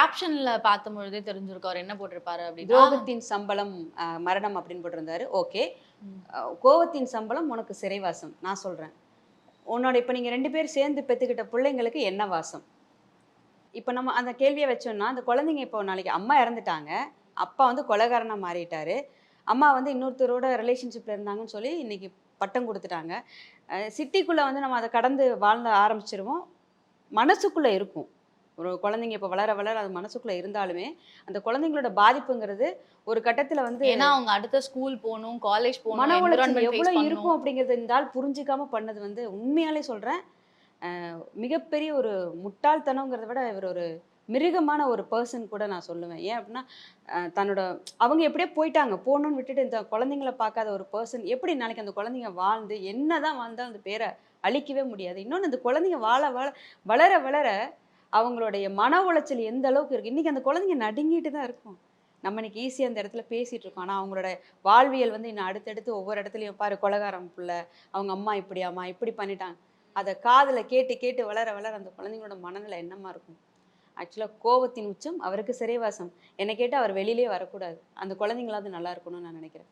கேப்ஷன்ல பார்த்த பொழுதே தெரிஞ்சிருக்கும் அவர் என்ன போட்டிருப்பாரு அப்படின்னா துரோகத்தின் சம்பளம் மரணம் அப்படின்னு போட்டிருந்தாரு. ஓகே. கோவத்தின் சம்பளம் உனக்கு சிறைவாசம். நான் சொல்றேன். உன்னோட இப்போ நீங்க ரெண்டு பேர் சேர்ந்து பெத்துக்கிட்ட பிள்ளைங்களுக்கு என்ன வாசம்? இப்போ நம்ம அந்த கேள்வியை வச்சோம்னா அந்த குழந்தைங்க இப்போ நாளைக்கு அம்மா இறந்துட்டாங்க. அப்பா வந்து கொலைகாரனா மாறிட்டாரு. அம்மா வந்து இன்னொருத்தரோட ரிலேஷன்ஷிப்ல இருந்தாங்கன்னு சொல்லி இன்னைக்கு பட்டம் கொடுத்துட்டாங்க. சிட்டிக்குள்ள வந்து நம்ம அதை கடந்து வாழ்ந்த ஆரம்பிச்சிருவோம். மனசுக்குள்ள இருக்கும். ஒரு குழந்தைங்க இப்போ வளர வளர அது மனசுக்குள்ள இருந்தாலுமே அந்த குழந்தைங்களோட பாதிப்புங்கிறது ஒரு கட்டத்துல வந்து ஏன்னா அவங்க அடுத்த ஸ்கூல் போகணும் காலேஜ் போகணும் மன உளைச்சல் பண்ணணும். இருக்கும் அப்படிங்கறது இந்த ஆள் புரிஞ்சுக்காம பண்ணது வந்து உண்மையாலே சொல்றேன். அஹ், மிகப்பெரிய ஒரு முட்டாள்தனங்கிறத விட இவர் ஒரு மிருகமான ஒரு பர்சன் கூட நான் சொல்லுவேன். ஏன் அப்படின்னா தன்னோட அவங்க எப்படியோ போயிட்டாங்க. போகணும்னு விட்டுட்டு இந்த குழந்தைங்கள பார்க்காத ஒரு பர்சன் எப்படி நாளைக்கு அந்த குழந்தைங்க வாழ்ந்து என்னதான் வாழ்ந்தாலும் அந்த பேரை அழிக்கவே முடியாது. இன்னொன்று அந்த குழந்தைங்க வாழ வாழ வளர வளர அவங்களுடைய மன உளைச்சல் எந்த அளவுக்கு இருக்கு? இன்னைக்கு அந்த குழந்தைங்க நடுங்கிட்டு தான் இருக்கும். நம்ம இன்னைக்கு ஈஸியாக அந்த இடத்துல பேசிட்டு இருக்கோம். ஆனால் அவங்களோட வாழ்வியல் வந்து இன்னும் அடுத்தடுத்து ஒவ்வொரு இடத்துலையும் பாரு கொலகாரம் புள்ள அவங்க அம்மா இப்படியாம்மா இப்படி பண்ணிட்டாங்க. அதை காதில் கேட்டு கேட்டு வளர வளர அந்த குழந்தைங்களோட மனநிலை என்னமா இருக்கும்? ஆக்சுவலாக கோவத்தின் உச்சம் அவருக்கு சிறைவாசம். என்னை கேட்டால் அவர் வெளியிலே வரக்கூடாது. அந்த குழந்தைங்களாவது நல்லா இருக்கணும்னு நான் நினைக்கிறேன்.